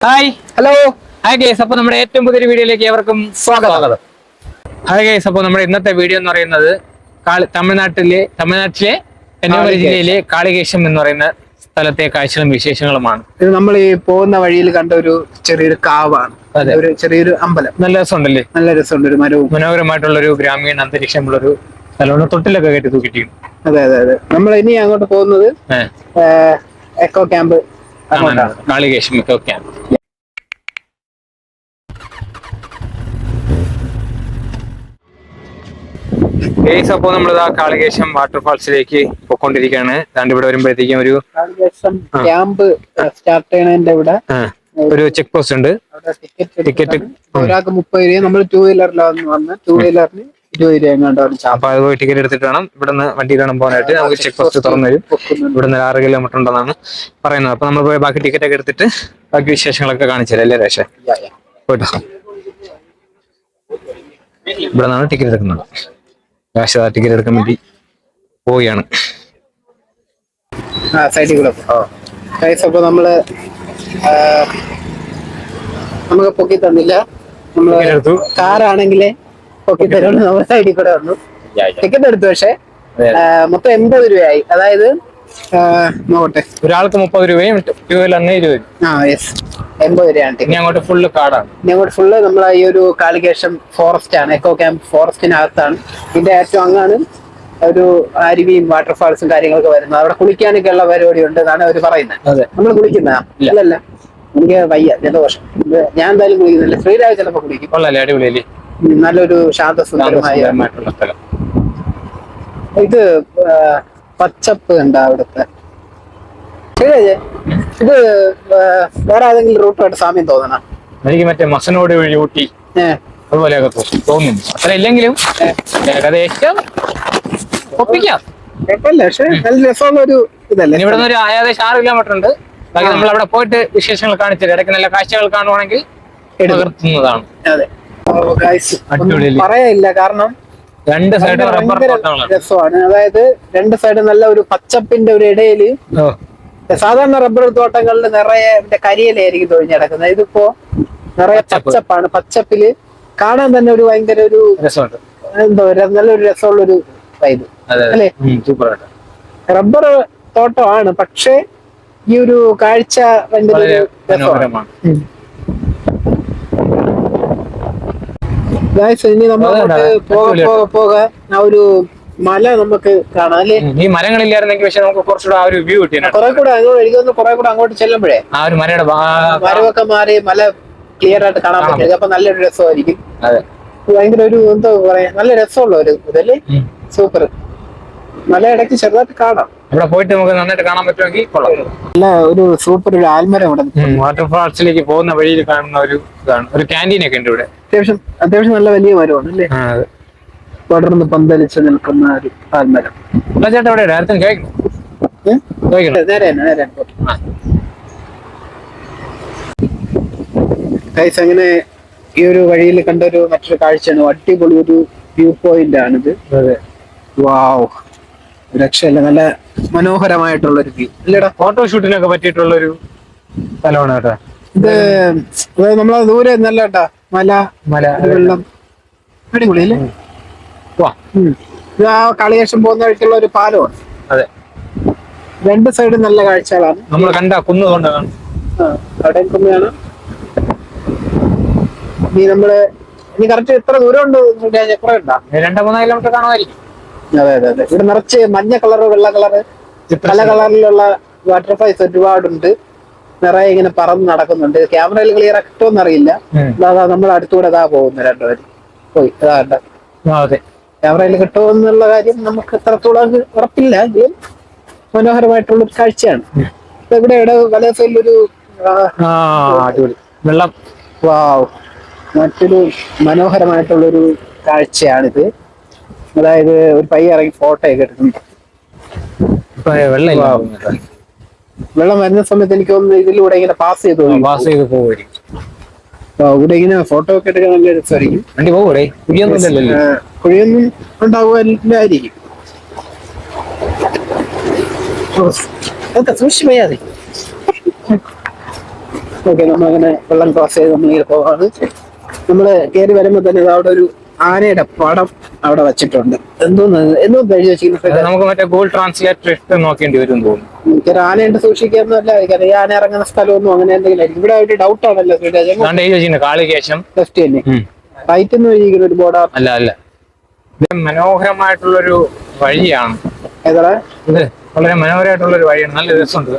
Hi hello hi guys അപ്പൊ നമ്മുടെ ഏറ്റവും പുതിയൊരു വീഡിയോയിലേക്ക് ഏവർക്കും സ്വാഗതം. ഹായ് ഗേസ് അപ്പൊ നമ്മുടെ ഇന്നത്തെ വീഡിയോ എന്ന് പറയുന്നത് തമിഴ്നാട്ടിലെ തമിഴ്നാട്ടിലെ കന്യാകുമാരി ജില്ലയിലെ കാളികേശം എന്ന് പറയുന്ന സ്ഥലത്തെ കാഴ്ചകളും വിശേഷങ്ങളുമാണ്. ഇത് നമ്മൾ ഈ പോകുന്ന വഴിയിൽ കണ്ട ഒരു ചെറിയൊരു കാവാണ്. ഒരു ചെറിയൊരു അമ്പലം. നല്ല രസമുണ്ടല്ലേ? നല്ല രസമുണ്ട് ഒരു മരവും. മനോഹരമായിട്ടുള്ള ഒരു ഗ്രാമീണ അന്തരീക്ഷമുള്ള ഒരു സ്ഥലമാണ്. തൊട്ടിലൊക്കെ കയറ്റി തൂക്കിയിട്ടുണ്ട് അതെ അതെ അതെ. നമ്മൾ ഇനി അങ്ങോട്ട് പോകുന്നത് എക്കോ ക്യാമ്പ് അങ്ങോട്ടാണ്. ഓക്കെ ഗേസ് അപ്പോൾ നമ്മളിതാ കാളികേശം വാട്ടർഫാൾസിലേക്ക് പോയിക്കൊണ്ടിരിക്കുകയാണ്. ദാണ്ട് ഇവിടെ വരുമ്പോഴത്തേക്കും ഒരു ക്യാമ്പ് സ്റ്റാർട്ട് ചെയ്യണതിന്റെ ഇവിടെ. ഒരു ചെക്ക് പോസ്റ്റ് ഉണ്ട്. ടിക്കറ്റ് ഒരാൾക്ക് മുപ്പത് രൂപ നമ്മൾ ടൂ വീലറിലാണ് വന്ന് ടൂ വീലറിന് ഇരുപത് രൂപ എങ്ങാണ്ടാണ് ചാപ്പ അപ്പൊ അത് പോയി ടിക്കറ്റ് എടുത്തിട്ട് വേണം. ഇവിടുന്ന് വണ്ടി കാണാൻ പോകാനായിട്ട്. നമുക്ക് ചെക്ക് പോസ്റ്റ് തുറന്നു തരും. ഇവിടുന്ന് ഒരു ആറ് കിലോമീറ്റർ ഉണ്ടെന്നാണ് പറയുന്നത്. അപ്പൊ നമ്മൾ പോയി ബാക്കി ടിക്കറ്റ് ഒക്കെ എടുത്തിട്ട് ബാക്കി വിശേഷങ്ങളൊക്കെ കാണിച്ചു തരാം. അല്ലേ രേഷ പോയിട്ടോ ഇവിടെ നിന്നാണ് ടിക്കറ്റ് എടുക്കുന്നത്. രാശ ടിക്കറ്റ് എടുക്കാൻ വേണ്ടി പോവുകയാണ്. ആ സൈഡിൽ കൂടെ ഗൈസ് അപ്പൊ നമ്മൾ നമുക്ക് പൊക്കി തന്നില്ല. എടുത്തു. കാറാണെങ്കിലേ പൊക്കി തരുള്ളൂ നമ്മൾ സൈഡിൽ കൂടെ വന്നു. ടിക്കറ്റ് എടുത്തു പക്ഷേ മൊത്തം എൺപത് രൂപയായി. അതായത് നോക്കട്ടെ. ഒരാൾക്ക് മുപ്പത് രൂപയും ടു വീലറിന് ഇരുപത് ആ യെസ് എൺപത് രൂപയാണ് ഇനി അങ്ങോട്ട് ഫുള്ള് കാടാണ്. ഇനി അങ്ങോട്ട് ഫുള്ള് നമ്മളെ ഈ ഒരു കാലികേശം ഫോറസ്റ്റ് ആണ്. എക്കോ ക്യാമ്പ് ഫോറസ്റ്റിനകത്താണ് ഇതിന്റെ ഏറ്റവും അങ്ങാണ് ഒരു അരുവിയും വാട്ടർഫാൾസും കാര്യങ്ങളൊക്കെ വരുന്നത്. അവിടെ കുളിക്കാനൊക്കെ ഉള്ള പരിപാടി ഉണ്ട് എന്നാണ് അവർ പറയുന്നത്. നമ്മൾ കുളിക്കുന്ന. അല്ലല്ല എനിക്ക് വയ്യ. ജലദോഷം. ഞാൻ എന്തായാലും കുളിക്കുന്നില്ല. ശ്രീരാജ് ചിലപ്പോ കുളിക്കും. അടിപൊളിയല്ലേ? നല്ലൊരു ശാന്തസുന്ദരമായ ശാന്തസുന്ദരമായിട്ടുള്ള സ്ഥലം. ഇത് പച്ചപ്പ് ഉണ്ട് അവിടുത്തെ. ഇത് വേറെ ഏതെങ്കിലും റൂട്ടായിട്ട് സാമ്യം തോന്നണം? എനിക്ക് മറ്റേ മസനോട് വഴി ഊട്ടി അതുപോലെയൊക്കെ തോന്നുന്നു അത്ര ഇല്ലെങ്കിലും ഏകദേശം ഒപ്പിക്കാം. കുഴപ്പമില്ല പക്ഷെ നല്ല രസമുള്ള ഒരു ഇതല്ലേ ഇവിടെ ഒരു ഏകദേശം ആറ് കിലോമീറ്റർ ഉണ്ട്. ബാക്കി നമ്മൾ അവിടെ പോയിട്ട് വിശേഷങ്ങൾ കാണിച്ചു ഇടയ്ക്ക് നല്ല കാഴ്ചകൾ കാണുവാണെങ്കിൽ എടുത്തുന്നതാണ് അതെ. പറയാനില്ല. കാരണം രണ്ട് സൈഡ് രസമാണ്. അതായത് രണ്ട് സൈഡ് നല്ല ഒരു പച്ചപ്പിന്റെ ഒരു ഇടയിൽ സാധാരണ റബ്ബർ തോട്ടങ്ങളിൽ നിറയെ കരിയിലായിരിക്കും തൊഴിഞ്ഞ് കിടക്കുന്നത് ഇതിപ്പോ നിറയെ പച്ചപ്പാണ്. പച്ചപ്പിൽ കാണാൻ തന്നെ ഒരു ഭയങ്കര ഒരു എന്താ നല്ലൊരു രസമുള്ള ഒരു വൈബ് അല്ലേ? റബ്ബർ തോട്ടമാണ്. പക്ഷേ ഈ ഒരു കാഴ്ച ഭയങ്കര രസമാണ്. ഇനി. പോക. പോക പോക. ആ ഒരു മല നമുക്ക് കാണാം അല്ലേ? ഈ മരങ്ങളില്ലായിരുന്നെങ്കിൽ പക്ഷെ നമുക്ക് കുറച്ചുകൂടെ ആ ഒരു വ്യൂ കിട്ടിയാണ് കുറെ കൂടെ എനിക്ക് തോന്നുന്നു കുറെ കൂടെ അങ്ങോട്ട് ചെല്ലുമ്പോഴേ ആ ഒരു മരയുടെ മരമൊക്കെ മാറി മല ക്ലിയർ ആയിട്ട് കാണാൻ പറ്റും. അപ്പൊ നല്ലൊരു രസമായിരിക്കും. അതെ. ഭയങ്കര ഒരു എന്തോ പറയാ നല്ല രസമുള്ള ഒരു ഇതല്ലേ. സൂപ്പർ മല ഇടയ്ക്ക് ചെറുതായിട്ട് കാണാം. ഇവിടെ പോയിട്ട് നമുക്ക് നന്നായിട്ട് കാണാൻ പറ്റുമെങ്കിൽ കൊള്ളാം. നല്ല ഒരു സൂപ്പർ ഒരു ആൽമരം ഇവിടെ വാട്ടർഫാൾസിലേക്ക് പോകുന്ന വഴിയിൽ കാണുന്ന ഒരു ഇതാണ്. ഒരു ക്യാന്റീൻ ഒക്കെ ഉണ്ട് ഇവിടെ. അത്യാവശ്യം അത്യാവശ്യം നല്ല വലിയ മരമാണ് അല്ലേ. പടർന്ന് പന്തലിച്ച് നിൽക്കുന്ന ഒരു ആൽമരം. ചേട്ടാ ഇവിടെ നേരത്തെ ചോദിക്കണം? ഏ? നേരെ നേരെ തന്നെ. ആ. ഗൈസ് അങ്ങനെ ഈ ഒരു വഴിയിൽ കണ്ട ഒരു മറ്റൊരു കാഴ്ചയാണ്. അടിപൊളി ഒരു വ്യൂ പോയിന്റ് ആണിത്. അതെ. വാവ് രക്ഷയില്ല. നല്ല മനോഹരമായിട്ടുള്ള ഒരു വ്യൂ അല്ലേടാ ഫോട്ടോഷൂട്ടിനൊക്കെ പറ്റിയിട്ടുള്ള ഒരു സ്ഥലമാണ് കേട്ടോ. ഇത് അതായത് നമ്മളെ ദൂരെ നല്ല കേട്ടാ. മല മല വെള്ളം. അടിപൊളി അല്ലേ? വാ. ഇത് ആ കളിയേഷം പോകുന്ന വഴിക്കുള്ള ഒരു പാലമാണ്. അതെ. രണ്ട് സൈഡും നല്ല കാഴ്ചകളാണ്. നമ്മൾ കണ്ട കുന്ന് കൊണ്ടാണ് അവിടെ കുന്നാണ് നീ നമ്മൾ നീ കറക്റ്റ് എത്ര ദൂരം ഉണ്ടാ രണ്ടോ മൂന്നോ കിലോമീറ്റർ കാണുമായിരിക്കും. അതെ അതെ അതെ. ഇവിടെ നിറച്ച് മഞ്ഞ കളറ് വെള്ള കളറ് പല കളറിലുള്ള ബട്ടർഫ്ലൈസ് ഒരുപാടുണ്ട്. നിറയെ ഇങ്ങനെ പറന്ന് നടക്കുന്നുണ്ട്. ക്യാമറയിൽ ക്ലിയർ കിട്ടുമെന്ന് അറിയില്ല അതാ നമ്മൾ അടുത്തൂടെ അതാ പോകുന്നു രണ്ടുപേരും പോയി അതാ കണ്ട ആ, അതെ. ക്യാമറയിൽ കിട്ടുമെന്നുള്ള കാര്യം നമുക്ക് എത്രത്തോളം ഉറപ്പില്ല. എങ്കിലും മനോഹരമായിട്ടുള്ള ഒരു കാഴ്ചയാണ്. ഇവിടെ ഇവിടെ വലയ സൈഡിലൊരു വെള്ളം. വാവ് മറ്റൊരു മനോഹരമായിട്ടുള്ളൊരു കാഴ്ചയാണിത്. അതായത് ഒരു പയ്യ ഇറങ്ങി ഫോട്ടോ ഒക്കെ എടുക്കുന്നു. ഇപ്പൊ വെള്ളം വെള്ളം വരുന്ന സമയത്ത് എനിക്ക് ഒന്ന് ഇതിലൂടെ ഇങ്ങനെ പാസ് ചെയ്തു പാസ് ചെയ്ത് പോവുമായിരിക്കും. ആ, ഇവിടെ ഇങ്ങനെ ഫോട്ടോ ഒക്കെ എടുക്കാൻ നല്ല രസമായിരിക്കും വണ്ടി പോകൂടെ? കുഴിയൊന്നും കുഴിയൊന്നും ഉണ്ടാവുമായിരിക്കും സൂക്ഷിച്ചു സൂക്ഷിച്ച് പോയാ മതി. ഓക്കെ നമ്മളങ്ങനെ വെള്ളം ക്രോസ് ചെയ്ത് നമ്മളിങ്ങനെ പോവാണ്. നമ്മൾ കയറി വരുമ്പോ തന്നെ അവിടെ ഒരു ആനയുടെ പടം അവിടെ വെച്ചിട്ടുണ്ട്. എന്തോന്ന്? എന്തോ എഴുതി വെച്ചിരിക്കുന്നത് നമുക്ക് മറ്റേ ഗൂഗിൾ ട്രാൻസ്ലേറ്റർ ഇട്ട് നോക്കേണ്ടി വരും തോന്നുന്നു. എനിക്കൊരു ആനയുണ്ട് സൂക്ഷിക്കാന്നല്ല എനിക്കറിയാം. ഈ ആന ഇറങ്ങുന്ന സ്ഥലമൊന്നും അങ്ങനെ എന്തെങ്കിലും ആയിരിക്കും. ഇവിടെ ഒരു ഡൗട്ട് ആണല്ലോ എഴുതി വെച്ചിട്ടുണ്ട് കാളികേശം ലെഫ്റ്റ് തന്നെ. റൈറ്റ് എന്ന് എഴുതിയിരിക്കുന്ന ഒരു ബോർഡ് അല്ല അല്ല. മനോഹരമായിട്ടുള്ളൊരു വഴിയാണ്. ഏതാ? വളരെ മനോഹരമായിട്ടുള്ളൊരു വഴിയാണ്. നല്ല രസമുണ്ട്.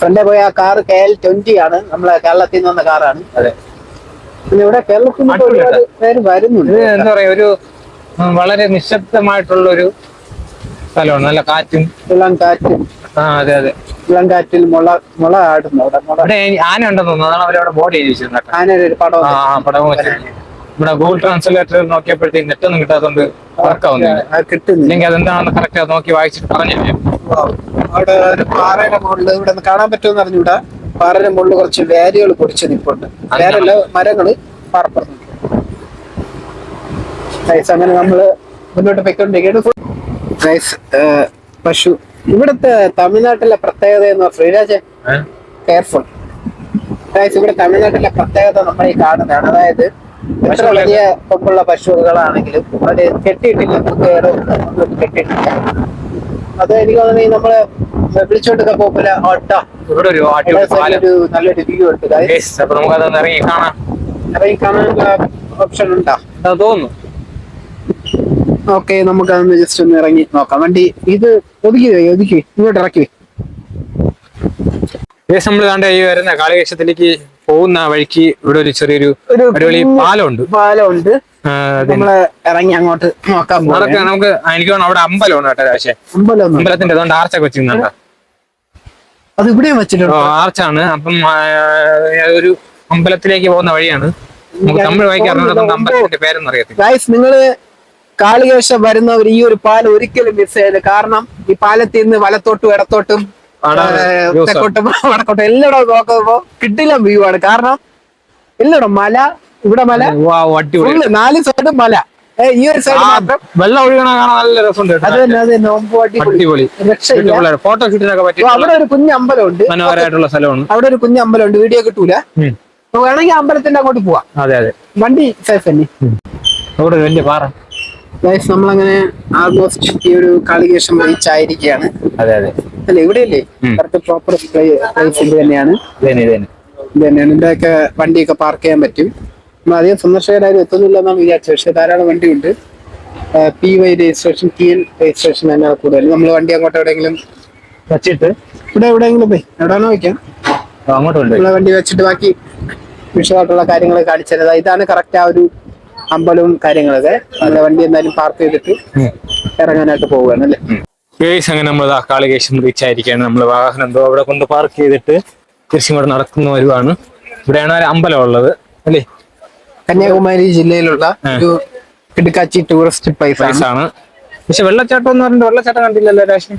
ഫ്രണ്ടേ പോയി ആ കാർ കെ എൽ ട്വന്റി ആണ്. നമ്മളെ കേരളത്തിൽ നിന്ന് വന്ന കാറാണ്. അതെ. പിന്നെ ഇവിടെ കേരളത്തിൽ നിന്ന് ഒരുപാട് പേര് വരുന്നുണ്ട് ഇത് എന്താ പറയാ ഒരു ഉം, വളരെ നിശബ്ദമായിട്ടുള്ള ഒരു സ്ഥലമാണ്. നല്ല കാറ്റും. ഇളം കാറ്റ് ആ അതെ അതെ. ഇളം കാറ്റിൽ മുള മുള ആടുന്നു അവിടെ മുള. ഇവിടെ ആന ഉണ്ടെന്ന് തോന്നുന്നു. അതാണ് അവരവിടെ ബോർഡ് എഴുതി വെച്ചിരുന്നത് ആനയുടെ ഒരു പടം ആ ആ, പടവും വെച്ച്. ഇവിടെ ഗൂഗിൾ ട്രാൻസ്ലേറ്റർ നോക്കിയപ്പോഴത്തേക്ക് നെറ്റ് ഒന്നും കിട്ടാത്തതുകൊണ്ട് വർക്ക് ആവുന്നില്ല. ആ, കിട്ടുന്നില്ല. ഇല്ലെങ്കിൽ അതെന്താണെന്ന് കറക്റ്റ് നോക്കി വായിച്ചിട്ട് പറഞ്ഞില്ലേ? അവിടെ ഒരു പാറയുടെ മുകളിൽ ഇവിടെ നിന്ന് കാണാൻ പറ്റുമെന്ന് അറിഞ്ഞൂടാ പാറയുടെ മുകളിൽ കുറച്ച് വേരുകൾ പൊടിച്ച് നിൽപ്പുണ്ട് വേരല്ല മരങ്ങൾ പാറപ്പുറത്ത് ഗൈസ് അങ്ങനെ നമ്മൾ മുന്നോട്ട് പൊയ്ക്കൊണ്ടിരിക്കുകയാണ്. ഗൈസ് പശു. ഇവിടുത്തെ തമിഴ്നാട്ടിലെ പ്രത്യേകത എന്ന് ശ്രീരാജ്? കെയർഫുൾ ഗൈസ് ഇവിടെ തമിഴ്നാട്ടിലെ പ്രത്യേകത നമ്മൾ ഈ കാണുന്നതാണ്. അതായത് എത്ര വലിയ കൊമ്പുള്ള പശുക്കളാണെങ്കിലും അത് കെട്ടിയിട്ടില്ല. ഒന്നും കെട്ടിയിട്ടില്ല. അത് എനിക്ക് തോന്നുന്നു നമ്മൾ വിളിച്ചോണ്ടൊക്കെ പോകില്ല ഓട്ട ഇവിടെ ഒരു ഒരു നല്ലൊരു വ്യൂ ഉണ്ട് guys. Yes, അപ്പൊ നമുക്ക് അതൊന്ന് ഇറങ്ങി കാണാം. ഇറങ്ങി കാണാനുള്ള ഓപ്ഷൻ ഉണ്ടാ? അത് തോന്നുന്നു. ഓക്കെ നമുക്ക് അതൊന്ന് ജസ്റ്റ് ഒന്ന് ഇറങ്ങി നോക്കാം. വണ്ടി ഇത് ഒതുക്കി ഒതുക്കി ഇങ്ങോട്ട് ഇറക്കി. ഏകദേശം നമ്മൾ കണ്ട ഈ വരുന്ന കാളികേശത്തിലേക്ക് പോകുന്ന വഴിക്ക് ഇവിടെ ഒരു ചെറിയൊരു അടിപൊളി പാലമുണ്ട്. പാലമുണ്ട്. നമ്മൾ ഇറങ്ങി അങ്ങോട്ട് നോക്കാം നമുക്ക് എനിക്ക് അവിടെ അമ്പലമാണ് കേട്ടോ പക്ഷേ അമ്പലം അമ്പലത്തിന്റെ അതുകൊണ്ട് ആർച്ചൊക്കെ വെച്ചിരുന്നുണ്ടോ അത് ഇവിടെ വെച്ചിട്ടുണ്ട്. ആർച്ചാണ്. അപ്പം ഒരു അമ്പലത്തിലേക്ക് പോകുന്ന വഴിയാണ്. നമുക്ക് തമിഴ് വായിക്കാറുണ്ട്. അമ്പലത്തിന്റെ പേരൊന്നും അറിയത്തില്ല. ഗായ്സ് നിങ്ങൾ കാളികേശം വരുന്നവർ ഈ ഒരു പാലം ഒരിക്കലും മിസ് ചെയ്യരുത്. കാരണം ഈ പാലത്തിൽ നിന്ന് വലത്തോട്ടും ഇടത്തോട്ടും. തെക്കോട്ടും വടക്കോട്ടും എല്ലായിടവും നോക്കുമ്പോ കിട്ടില്ല വ്യൂ ആണ്. കാരണം എല്ലായിടം മല ഇവിടെ മല നാല് സൈഡും മല. ഈ ഒരു സൈഡ് മാത്രം. വെള്ളം ഒഴുകണ കാണാൻ നല്ല രസമുണ്ട്. അത് തന്നെ അത് ഒമ്പത് അടിപൊളി. രക്ഷയില്ല. ഫോട്ടോ ഷൂട്ടിനൊക്കെ പറ്റി അവിടെ ഒരു കുഞ്ഞ് അമ്പലമുണ്ട്. മനോഹരമായിട്ടുള്ള സ്ഥലമാണ്. അവിടെ ഒരു കുഞ്ഞ് അമ്പലമുണ്ട്. വീഡിയോ കിട്ടൂല. വേണമെങ്കിൽ അമ്പലത്തിന്റെ അങ്ങോട്ട് പോവാം. അതെ അതെ. വണ്ടി സേഫ് തന്നെ അവിടെ വലിയ പാറ. ഗൈസ് നമ്മളങ്ങനെ ആൾമോസ്റ്റ് ഈ ഒരു കാളികേശം റീച്ച് ആയിരിക്കുകയാണ് അതെ അതെ. അല്ല ഇവിടെയല്ലേ. കറക്റ്റ് പ്രോപ്പർ പ്ലേസ് ഇത് തന്നെയാണ്. ഇത് തന്നെയാണ് ഇവിടെയൊക്കെ വണ്ടിയൊക്കെ പാർക്ക് ചെയ്യാൻ പറ്റും. അധികം സന്ദർശകരാരും എത്തുന്നില്ല എന്നാണ് വിചാരിച്ചത്. പക്ഷെ ധാരാളം വണ്ടിയുണ്ട്. P Y registration T L registration തന്നെയാണ് കൂടുതൽ. നമ്മൾ വണ്ടി അങ്ങോട്ട് എവിടെയെങ്കിലും വെച്ചിട്ട് ഇവിടെ എവിടെയെങ്കിലും പോയി. എവിടെയാണോ വയ്ക്കാം. നമ്മളെ വണ്ടി വെച്ചിട്ട് ബാക്കി വിഷയമായിട്ടുള്ള കാര്യങ്ങൾ കാണിച്ചത് ഇതാണ് കറക്റ്റ് ആ ഒരു അമ്പലവും കാര്യങ്ങളൊക്കെ. നല്ല വണ്ടി എന്തായാലും പാർക്ക് ചെയ്തിട്ട് ഇറങ്ങാനായിട്ട് പോവുകയാണ് അല്ലേ? കേസ് അങ്ങനെ നമ്മൾ കാളികേശം റീച്ച് ആയിരിക്കുകയാണ്. നമ്മൾ വാഹനം എന്തോ അവിടെ കൊണ്ട് പാർക്ക് ചെയ്തിട്ട് തിരിച്ചും കൂടെ നടക്കുന്നു വരുവാണ്. ഇവിടെയാണ് ഒരു അമ്പലം ഉള്ളത്. അല്ലേ? കന്യാകുമാരി ജില്ലയിലുള്ള ഒരു കിടക്കാച്ചി ടൂറിസ്റ്റ് പ്ലേസ് ആണ്. പക്ഷെ വെള്ളച്ചാട്ടം എന്ന് പറഞ്ഞിട്ട് വെള്ളച്ചാട്ടം കണ്ടില്ലല്ലോ രാശി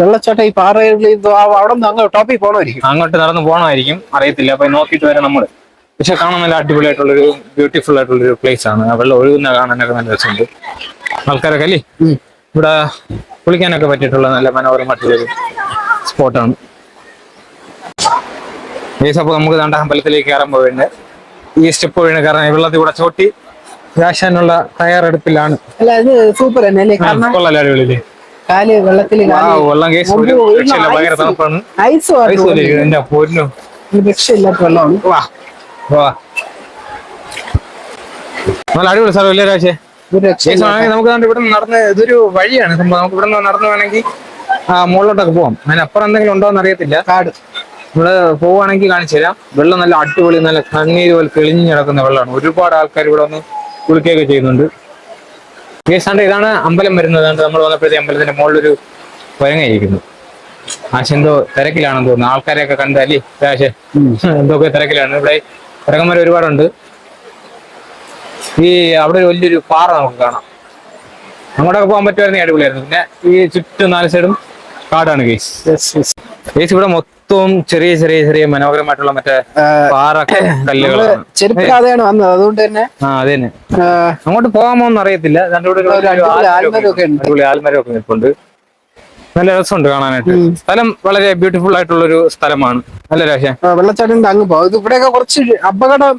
വെള്ളച്ചാട്ടം ഈ പാറകളിൽ അവിടെ നിന്ന് അങ്ങോട്ട് ടോപ്പിൽ പോകണമായിരിക്കും അങ്ങോട്ട് നടന്ന് പോകണമായിരിക്കും അറിയത്തില്ല. അപ്പൊ നോക്കിയിട്ട് വരാം നമ്മൾ. പക്ഷെ കാണാൻ നല്ല അടിപൊളിയായിട്ടുള്ളൊരു ബ്യൂട്ടിഫുൾ ആയിട്ടുള്ള ഒരു പ്ലേസ് ആണ്. അവിടെ വെള്ളം ഒഴുകുന്ന കാണാനൊക്കെ നല്ല രസമുണ്ട്. ആൾക്കാരൊക്കെ അല്ലേ. ഇവിടെ കുളിക്കാനൊക്കെ പറ്റിയിട്ടുള്ള നല്ല മനോഹരമായിട്ടുള്ളൊരു സ്പോട്ടാണ് ഏസ് അപ്പോൾ നമുക്ക് ദാണ്ട അമ്പലത്തിലേക്ക് കയറാൻ പോവുന്നുണ്ട് ഈ സ്റ്റെപ്പ് വീണ് കാരണം വെള്ളത്തിൽ കൂടെ ചോട്ടി രാശാനുള്ള തയ്യാറെടുപ്പിലാണ്. അല്ല സൂപ്പർ തന്നെ അല്ലേ? കാരണം കൊള്ളാലോ അടിപൊളിയില്ലേ കാൽ വെള്ളത്തിൽ വെള്ളം കേസ്. ഭയങ്കര തണുപ്പാണ്. ഐസ് രക്ഷയില്ലാത്ത വെള്ളമാണ്. വാ വാ. നല്ല അടിപൊളി സ്ഥലം അല്ലേ രാശേ നമുക്ക് ഇവിടെ നടന്ന് ഇതൊരു വഴിയാണ് സംഭവം. നമുക്ക് ഇവിടെ നടന്നു വേണമെങ്കിൽ ആ മുകളിലോട്ടൊക്കെ പോവാം. അതിനപ്പുറം എന്തെങ്കിലും ഉണ്ടോ എന്ന് അറിയത്തില്ല. കാട്. നമ്മൾ പോവുകയാണെങ്കിൽ കാണിച്ചു തരാം. വെള്ളം നല്ല അടിപൊളി നല്ല കണ്ണീര് പോലെ തെളിഞ്ഞു കിടക്കുന്ന വെള്ളമാണ്. ഒരുപാട് ആൾക്കാർ ഇവിടെ വന്ന് കുളിക്കുകയൊക്കെ ചെയ്യുന്നുണ്ട്. ഏതാണ്ട് ഇതാണ് അമ്പലം വരുന്നത്. നമ്മൾ വന്നപ്പോഴത്തെ അമ്പലത്തിന്റെ മുകളിലൊരു വരങ്ങയിരിക്കുന്നു ആശ എന്തോ തിരക്കിലാണെന്ന് തോന്നുന്നു. ആൾക്കാരെയൊക്കെ കണ്ടാലേ ആശ എന്തൊക്കെ തിരക്കിലാണ്? ഇവിടെ തിരക്കന്മാർ ഒരുപാടുണ്ട്. ഈ അവിടെ ഒരു വലിയൊരു പാറ നമുക്ക് കാണാം. അങ്ങോട്ടൊക്കെ പോകാൻ പറ്റുമായിരുന്നെങ്കിൽ അടിപൊളിയായിരുന്നു. പിന്നെ ഈ ചുറ്റും നാല് സൈഡും കാടാണ് കേസ് കേസ് ഇവിടെ മൊത്തവും ചെറിയ ചെറിയ ചെറിയ മനോഹരമായിട്ടുള്ള മറ്റേ പാറ കല്ലുകൾ ചെരുപ്പില്ലാതെയാണ് വന്നത്. അതുകൊണ്ട് തന്നെ ആ അതെ തന്നെ. അങ്ങോട്ട് പോകാമോ എന്ന് അറിയത്തില്ല ആൽമരമൊക്കെ നിൽപ്പുണ്ട് നല്ല രസമുണ്ട് കാണാനായിട്ട്. സ്ഥലം വളരെ ബ്യൂട്ടിഫുൾ ആയിട്ടുള്ള ഒരു സ്ഥലമാണ് നല്ല രാശ വെള്ളച്ചാട്ടം അങ്ങ് പോകും. ഇവിടെയൊക്കെ കുറച്ച് അപകടം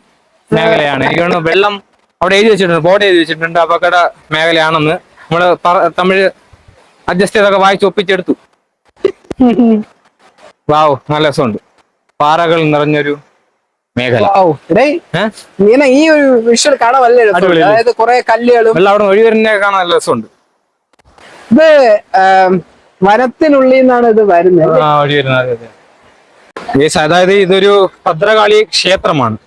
മേഖലയാണ്. എനിക്ക് വെള്ളം അവിടെ എഴുതി വെച്ചിട്ടുണ്ട് ബോർഡ് എഴുതി വെച്ചിട്ടുണ്ട്. അപകട മേഖലയാണെന്ന്. നമ്മൾ തമിഴ് അഡ്ജസ്റ്റ് ചെയ്തൊക്കെ വായിച്ച് ഒപ്പിച്ചെടുത്തു. വാവ് നല്ല രസമുണ്ട്. പാറകൾ നിറഞ്ഞൊരു മേഖല. ഇങ്ങനെ ഈ ഒരു വിഷ്വൽ കാണാൻ നല്ല അതായത് കുറെ കല്ലുകളും എല്ലാം അവിടെ ഒഴി വരുന്ന കാണാൻ നല്ല രസമുണ്ട്. ഇത് വനത്തിനുള്ളിൽ നിന്നാണ് ഇത് വരുന്നത് അതായത് ഇതൊരു ഭദ്രകാളി ക്ഷേത്രമാണ്.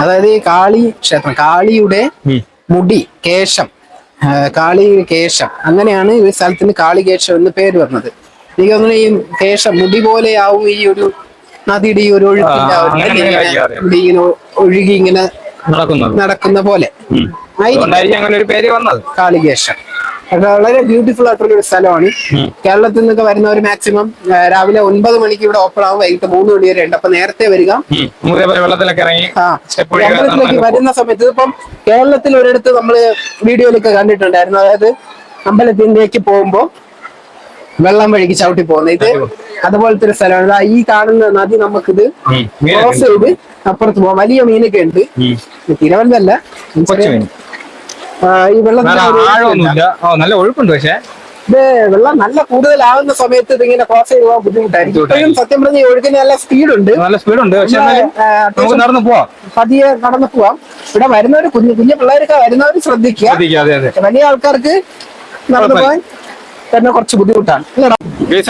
അതായത് ഈ കാളി ക്ഷേത്രം കാളിയുടെ മുടി കേശം. കാളി കേശം. അങ്ങനെയാണ് ഈ സ്ഥലത്തിന് കാളികേശം എന്ന് പേര് വന്നത്. എനിക്ക് തോന്നുന്നു ഈ പോലെ മുടി പോലെയാവും ഈ ഒരു നദിയുടെ ഈ ഒരു ഒഴുക്കിന്റെ ആ, ആ ഒരു അങ്ങനെ ഇങ്ങനെ മുടി ഒഴുകി ഇങ്ങനെ നടക്കുന്നത്. നടക്കുന്ന പോലെ. ആയിരിക്കും. അതുകൊണ്ടായിരിക്കും അങ്ങനെ ഒരു പേര് വന്നത്. കാളികേശം അത് വളരെ ബ്യൂട്ടിഫുൾ ആയിട്ടുള്ള ഒരു സ്ഥലമാണ്. ഉം. കേരളത്തിൽ നിന്നൊക്കെ വരുന്നവർ മാക്സിമം രാവിലെ ഒൻപത് മണിക്ക് ഇവിടെ ഓപ്പൺ ആവും വൈകിട്ട് മൂന്ന് മണി വരെ ഉണ്ട്. അപ്പൊ നേരത്തെ വരിക. ഉം. ഇതേപോലെ വെള്ളത്തിലൊക്കെ ഇറങ്ങി ആ. സ്റ്റെപ്പ് നടന്ന്. വരുന്ന സമയത്ത് ഇതിപ്പം കേരളത്തിൽ ഒരിടത്ത് നമ്മൾ വീഡിയോയിലൊക്കെ കണ്ടിട്ടുണ്ടായിരുന്നു. അതായത് അമ്പലത്തിലേക്ക് പോകുമ്പോ വെള്ളം വഴിക്ക് ചവിട്ടി പോകുന്നത്. ഇത് അതുപോലത്തെ ഒരു സ്ഥലമാണ്. ഈ കാണുന്ന നദി നമുക്കിത്. ക്രോസ് ചെയ്ത് അപ്പുറത്ത് പോകാം. വലിയ മീനൊക്കെ ഉണ്ട്. മീൻ. ഈ വെള്ളം നല്ല ഒഴുക്കുണ്ട് പക്ഷേ. ഇത് വെള്ളം നല്ല കൂടുതലാവുന്ന സമയത്ത് ഇതിങ്ങനെ ക്രോസ് ചെയ്ത് പോകാൻ ബുദ്ധിമുട്ടായിരിക്കും. ഇപ്പോഴും സത്യം പറഞ്ഞ ഒഴുക്കിന് നല്ല സ്പീഡുണ്ട്. നല്ല സ്പീഡുണ്ട്. നടന്നു പോവാം. പതിയെ നടന്നു പോവാം. ഇവിടെ വരുന്നവര് കുഞ്ഞു കുഞ്ഞു പിള്ളേരൊക്കെ വരുന്നവര് ശ്രദ്ധിക്കുക. വലിയ ആൾക്കാർക്ക് നടന്നു പോകാൻ തന്നെ കുറച്ച് ബുദ്ധിമുട്ടാണ്.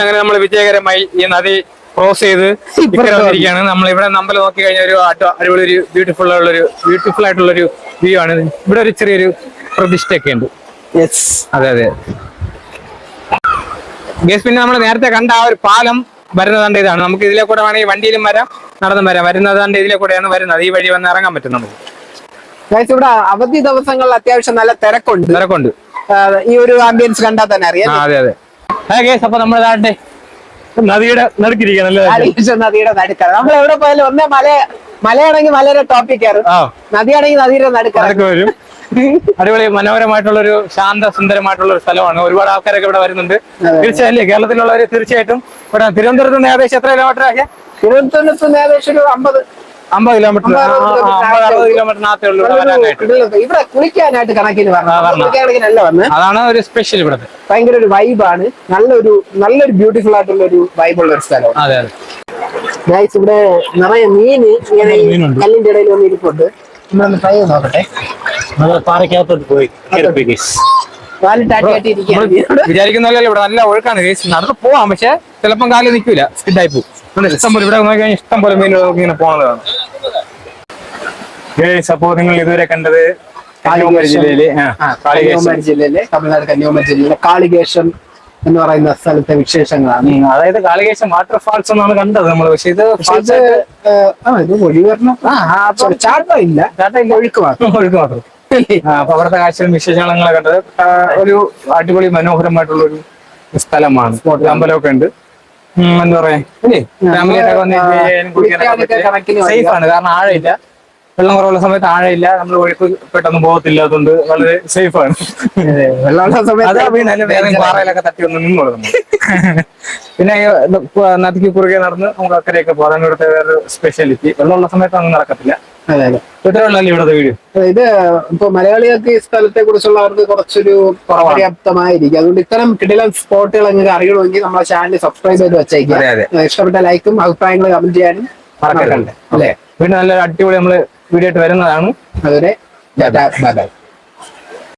അങ്ങനെ നമ്മൾ വിജയകരമായി ഈ നദി ക്രോസ് ചെയ്ത് ഇരിക്കുകയാണ് വന്നിരിക്കുകയാണ് നമ്മൾ ഇവിടെ നമ്പർ നോക്കി കഴിഞ്ഞാൽ ഒരു അടിപൊളി ഒരു ബ്യൂട്ടിഫുൾ ഉള്ള ഒരു ബ്യൂട്ടിഫുൾ ആയിട്ടുള്ള ഒരു വ്യൂ ആണ്. ഇവിടെ ഒരു ചെറിയൊരു പ്രതിഷ്ഠയൊക്കെ ഉണ്ട്. അതെ അതെ. ഗേസ് പിന്നെ നമ്മൾ നേരത്തെ കണ്ട ആ ഒരു പാലം വരുന്നതാണ്ട് ഇതാണ്. നമുക്ക് ഇതിലെ കൂടെ വേണമെങ്കിൽ വണ്ടിയിലും വരാം നടന്നും വരാം. വരുന്നതാണ്ട് ഇതിലെ കൂടെയാണ് വരുന്നത്. ഈ വഴി വന്ന് ഇറങ്ങാൻ പറ്റും നമുക്ക് ഇവിടെ അവധി ദിവസങ്ങളിൽ അത്യാവശ്യം നല്ല തിരക്കുണ്ട്. തിരക്കുണ്ട്. ഈ ഒരു ആംബിയൻസ് കണ്ടാൽ തന്നെ അറിയാം അതെ അതെ. അപ്പൊ നമ്മൾ നദിയുടെ നടുക്കിരിക്കണം നദിയുടെ നടുക്കാണ് നമ്മൾ എവിടെ പോയാലും ഒന്നേ മല മലയാണെങ്കിൽ മലയുടെ ടോപ്പിൽ കയറും. ആ. നദിയാണെങ്കിൽ നദിയുടെ നടുക്കാണ് വരും. അടിപൊളി മനോഹരമായിട്ടുള്ള ഒരു ശാന്ത സുന്ദരമായിട്ടുള്ള ഒരു സ്ഥലമാണ്. ഒരുപാട് ആൾക്കാരൊക്കെ ഇവിടെ വരുന്നുണ്ട്. തീർച്ചയായും കേരളത്തിലുള്ളവര് കേരളത്തിലുള്ളവർ തീർച്ചയായിട്ടും ഇവിടെ തിരുവനന്തപുരത്ത് നിന്ന് ഏകദേശം എത്ര കിലോമീറ്റർ ആകെ തിരുവനന്തപുരത്ത് നിന്ന് ഏകദേശം ഒരു അമ്പത് അമ്പത് കിലോമീറ്റർ അമ്പത് അറുപത് കിലോമീറ്ററിനകത്തേ ഉള്ളൂ. ഇവിടെ ഇവിടെ കുളിക്കാനായിട്ട് കണക്കിന് കണക്കിനല്ല വന്ന്. അതാണ് ഒരു സ്പെഷ്യൽ ഇവിടുത്തെ. ഭയങ്കര ഒരു വൈബാണ് നല്ലൊരു നല്ലൊരു ബ്യൂട്ടിഫുൾ ആയിട്ടുള്ള ഒരു വൈബുള്ള ഒരു സ്ഥലം അതെ അതെ. ഗൈസ് ഇവിടെ നിറയെ മീന് ഇങ്ങനെ. കല്ലിന്റെ ഇടയിൽ വന്ന് ഇരിപ്പുണ്ട്. നമ്മളൊന്ന് ട്രൈ ചെയ്ത് നോക്കട്ടെ. പാറയ്ക്കകത്തോട്ട് പോയി. വിചാരിക്കുന്ന പോലെ ഇവിടെ നല്ല ഒഴുക്കാണ് നടന്ന് പോവാം പക്ഷെ ചിലപ്പം കാലം നിൽക്കൂല. സ്കിഡായി പോകും ഇവിടെ ഇഷ്ടം പോലെ ഇവിടെ നോക്കി ഇഷ്ടംപോലെ ഇഷ്ടം പോലെ മീനുകൾ നമുക്ക് ഇങ്ങനെ ഗേസ് അപ്പോ നിങ്ങൾ ഇതുവരെ കണ്ടത് കന്യാകുമാരി ജില്ലയിലെ. കന്യാകുമാരി ജില്ലയിലെ തമിഴ്നാട് കന്യാകുമാരി ജില്ലയിലെ കാളികേശം എന്ന് പറയുന്ന സ്ഥലത്തെ വിശേഷങ്ങളാണ്. അതായത് കാളികേശം വാട്ടർ ഫാൾസ് എന്നാണ് കണ്ടത് നമ്മൾ പക്ഷെ ഇത് ഇത് ഇത് ഒഴി വരണം ആ, ആ, അപ്പം ചാട്ടം ഇല്ല ചാട്ടം ഒഴുക്ക് മാത്രം. ഒഴുക്ക് മാത്രം. അപ്പൊ അവിടുത്തെ കാഴ്ചകളും വിശേഷങ്ങളെ കണ്ടത്. ഒരു അടിപൊളി മനോഹരമായിട്ടുള്ള ഒരു സ്ഥലമാണ് അമ്പലമൊക്കെ ഉണ്ട്. എന്താ പറയാ? വന്ന് സേഫ് ആണ് കാരണം ആഴയില്ല. വെള്ളം കുറവുള്ള സമയത്ത് ആഴയില്ല. നമ്മൾ ഒഴുക്ക് പെട്ടെന്ന് പോകത്തില്ല അതുകൊണ്ട് വളരെ സേഫ് ആണ്. വെള്ളമുള്ള അത് സമയത്ത് വീണാലും വേറെ പാറയിലൊക്കെ തട്ടി ഒന്ന് നിന്നോളൂ പിന്നെ നദിക്ക് കുറുകെ നടന്ന് നമുക്ക് അക്കരയൊക്കെ പോകാൻ ഇവിടുത്തെ വേറെ സ്പെഷ്യാലിറ്റി വെള്ളമുള്ള സമയത്ത് ഒന്നും നടക്കത്തില്ല. അതെ അതെ. ഇത്ര ഉള്ളല്ലേ ഇവിടുത്തെ വീട്? ഇത് ഇപ്പൊ മലയാളികൾക്ക് ഈ സ്ഥലത്തെ കുറിച്ചുള്ള അവർക്ക് കുറച്ചൊരു പര്യാപ്തമായിരിക്കും അതുകൊണ്ട് ഇത്തരം കിടിലൻ സ്പോട്ടുകൾ നിങ്ങൾക്ക് അറിയണമെങ്കിൽ നമ്മുടെ ചാനൽ സബ്സ്ക്രൈബ് ചെയ്ത് വെച്ചേക്കും. ഇഷ്ടപ്പെട്ട ലൈക്കും അഭിപ്രായങ്ങൾ കമന്റ് ചെയ്യാനും പറഞ്ഞിട്ടുണ്ട് മറക്കണ്ട അല്ലേ? വീണ്ടും നല്ലൊരു അടിപൊളി നമ്മൾ വീഡിയോ ആയിട്ട് വരുന്നതാണ്. അതുവരെ ബൈ ബൈ